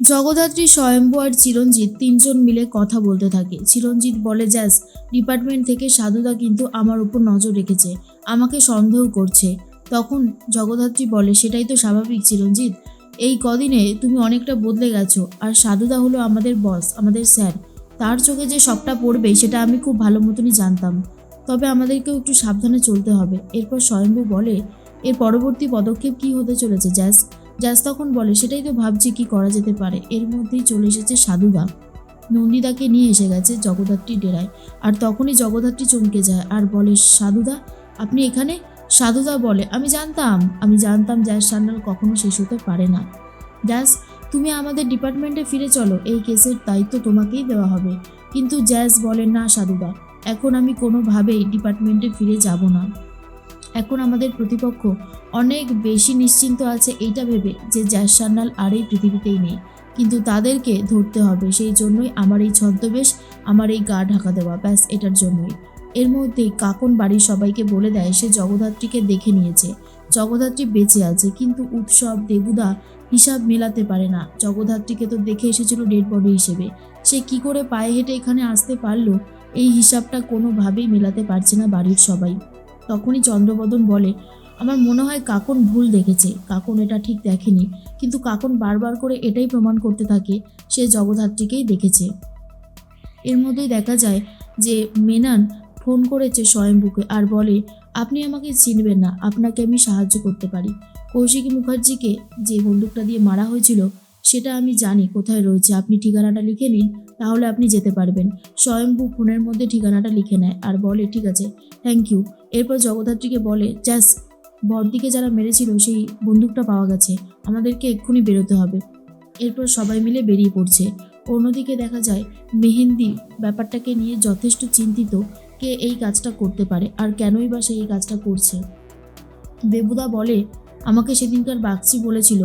জগদ্ধাত্রী স্বয়ম্ভু আর চিরঞ্জিত তিনজন মিলে কথা বলতে থাকে। চিরঞ্জিত বলে জ্যাস ডিপার্টমেন্ট থেকে সাধুদা কিন্তু আমার উপর নজর রেখেছে, আমাকে সন্দেহ করছে। তখন জগদ্ধাত্রী বলে, সেটাই তো স্বাভাবিক, চিরঞ্জিত। এই কদিনে তুমি অনেকটা বদলে গেছো, আর সাধুদা হলো আমাদের বস, আমাদের স্যার। তার চোখে যে সবটা পড়বে, সেটা আমি খুব ভালো মতনই জানতাম। তবে আমাদেরকেও একটু সাবধানে চলতে হবে। এরপর স্বয়ম্ভু বলে, এর পরবর্তী পদক্ষেপ কি হতে চলেছে জ্যাস জ্যাস তখন বলে, সেটাই তো ভাবছি কি করা যেতে পারে। এর মধ্যেই চলে এসেছে সাধুদা। নন্দিদাকে নিয়ে এসে গেছে জগদ্ধাত্রী ডেরায়। আর তখনই জগদ্ধাত্রী চমকে যায় আর বলে, সাধুদা, আপনি এখানে? সাধুদা বলে, আমি জানতাম আমি জানতাম জ্যাস সান্যাল কখনো শেষ হতে পারে না। জ্যাস তুমি আমাদের ডিপার্টমেন্টে ফিরে চলো, এই কেসের দায়িত্ব তোমাকেই দেওয়া হবে। কিন্তু জ্যাস বলে, না সাধুদা, এখন আমি কোনোভাবেই ডিপার্টমেন্টে ফিরে যাব না। এখন আমাদের প্রতিপক্ষ অনেক বেশি নিশ্চিন্ত আছে এইটা ভেবে যে জ্যাস সান্যাল আর এই পৃথিবীতেই নেই। কিন্তু তাদেরকে ধরতে হবে, সেই জন্যই আমার এই ছদ্মবেশ, আমার এই গা ঢাকা দেওয়া, ব্যাস, এটার জন্যই। এর মধ্যেই কাকন বাড়ির সবাইকে বলে দেয়, সে জগদ্ধাত্রীকে দেখে নিয়েছে। জগদ্ধাত্রী বেঁচে আছে, কিন্তু উৎসব, দেবুদা হিসাব মেলাতে পারে না। জগদ্ধাত্রীকে তো দেখে এসেছিল ডেড বডি হিসেবে। সে কি করে পায়ে হেঁটে এখানে আসতে পারল? এই হিসাবটা কোনোভাবেই মেলাতে পারছে না বাড়ির সবাই। তখনই চন্দ্রবদন বলে, আমার মনে হয় কাকন ভুল দেখেছে। কাকন এটা ঠিক দেখেনি। কিন্তু কাকন বারবার করে এটাই প্রমাণ করতে থাকে, সে জগদ্ধাত্রীকেই দেখেছে। এর মধ্যেই দেখা যায় যে মেনান ফোন করেছে স্বয়ম্ভুকে আর বলে, আপনি আমাকে চিনবেন না। আপনাকে আমি সাহায্য করতে পারি। কৌশিকী মুখার্জিকে যে বন্দুকটা দিয়ে মারা হয়েছিল, সেটা আমি জানি। কোথায় রয়েছে? আপনি ঠিকানাটা লিখে নিন। তাহলে আপনি যেতে পারবেন। স্বয়ম্ভু ফোনের মধ্যে ঠিকানাটা লিখে নেয় আর বলে, ঠিক আছে থ্যাংক ইউ এরপর জগদ্ধাত্রীকে বলে জ্যাস বরদিকে যারা মেরেছিল সেই বন্দুকটা পাওয়া গেছে, আমাদেরকে এক্ষুনি বেরোতে হবে। এরপর সবাই মিলে বেরিয়ে পড়ছে। অন্যদিকে দেখা যায়, মেহেন্দি ব্যাপারটাকে নিয়ে যথেষ্ট চিন্তিত কে এই কাজটা করতে পারে আর কেনই বা সে এই কাজটা করছে। দেবুদা বলে, আমাকে সেদিনকার বাগচি বলেছিল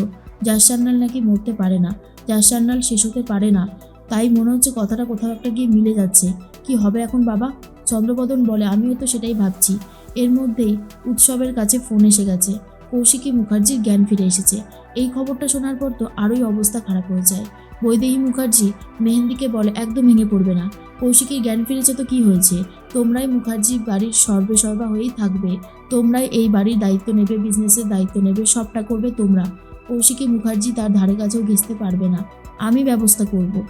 জাসান্নাল নাকি মরতে পারে না জাসান্নাল শেষ হতে পারে না। তাই মনে হচ্ছে কথাটা কোথাও একটা গিয়ে মিলে যাচ্ছে। কি হবে এখন বাবা? চন্দ্রবদন বলে, আমিও তো সেটাই ভাবছি। এর মধ্যেই উৎসবের কাছে ফোন এসে গেছে। কৌশিকী মুখার্জির জ্ঞান ফিরে এসেছে। এই খবরটা শোনার পর তো আরোই অবস্থা খারাপ হয়ে যায়। বৈদেহী মুখার্জি মেহেন্দিকে বলে, একদম ভেঙে পড়বে না। কৌশিকীর জ্ঞান ফিরেছে তো কি হয়েছে? তোমরাই মুখার্জি বাড়ির সর্বে সর্বা হয়েই থাকবে। তোমরাই এই বাড়ির দায়িত্ব নেবে, বিজনেসের দায়িত্ব নেবে, সবটা করবে তোমরা। কৌশিকী মুখার্জি তার ধারে কাছেও ঘেঁচতে পারবে না। আমি ব্যবস্থা করব।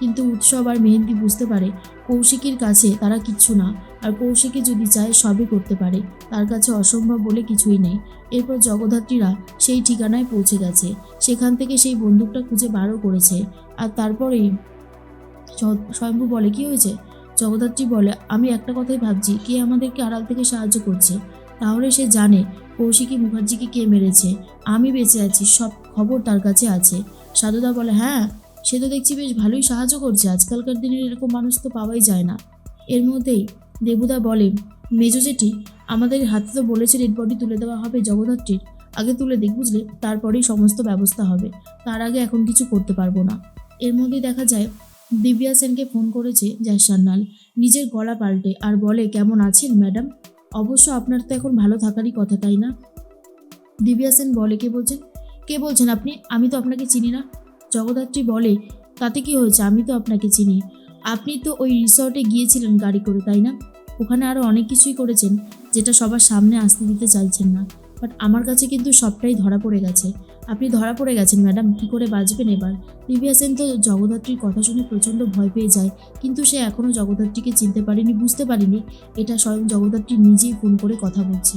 কিন্তু উৎসব আর মেহেন্দি বুঝতে পারে কৌশিকীর কাছে তারা কিচ্ছু না, আর কৌশিকী যদি চায় সবই করতে পারে, তার কাছে অসম্ভব বলে কিছুই নেই। এরপর জগদ্ধাত্রীরা সেই ঠিকানায় পৌঁছে গেছে। সেখান থেকে সেই বন্দুকটা খুঁজে বারও করেছে। আর তারপরেই স্বয়ম্ভু বলে, কি হয়েছে? জগদ্ধাত্রী বলে, আমি একটা কথাই ভাবছি, কে আমাদেরকে আড়াল থেকে সাহায্য করছে? তাহলে সে জানে কৌশিকী মুখার্জিকে কে মেরেছে। আমি বেঁচে আছি, সব খবর তার কাছে আছে। সাধুদা বলে হ্যাঁ সে তো দেখছি বেশ ভালোই সাহায্য করছে। আজকালকার দিনের এরকম মানুষ তো পাওয়াই যায় না। এর মধ্যেই দেবুদা বলে, মেজো জেঠি, আমাদের হাতে তো বলেছে ডেড বডি তুলে দেওয়া হবে জগদ্ধাত্রীর। আগে তুলে দিক বুঝলে, তারপরেই সমস্ত ব্যবস্থা হবে। তার আগে এখন কিছু করতে পারব না। এর মধ্যেই দেখা যায়, দিব্যা সেনকে ফোন করেছে জাসান্নাল নিজের গলা পাল্টে আর বলে, কেমন আছেন, ম্যাডাম? অবশ্য আপনার তো এখন ভালো থাকারই কথা, তাই না? দিব্যা সেন বলে, কে বলছেন? কে বলছেন আপনি? আমি তো আপনাকে চিনি না। জগদ্ধাত্রী বলে, তাতে কি হয়েছে? আমি তো আপনাকে চিনি। আপনি তো ওই রিসর্টে গিয়েছিলেন গাড়ি করে, তাই না? ওখানে আরও অনেক কিছুই করেছেন, যেটা সবার সামনে আসতে দিতে চাইছেন না। বাট আমার কাছে কিন্তু সবটাই ধরা পড়ে গেছে। আপনি ধরা পড়ে গেছেন, ম্যাডাম। কী করে বাঁচবেন এবার? দিব্যা সেন তো জগদ্ধাত্রীর কথা শুনে প্রচণ্ড ভয় পেয়ে যায়, কিন্তু সে এখনও জগদ্ধাত্রীকে চিনতে পারেনি, বুঝতে পারেনি। এটা স্বয়ং জগদ্ধাত্রী নিজেই ফোন করে কথা বলছে।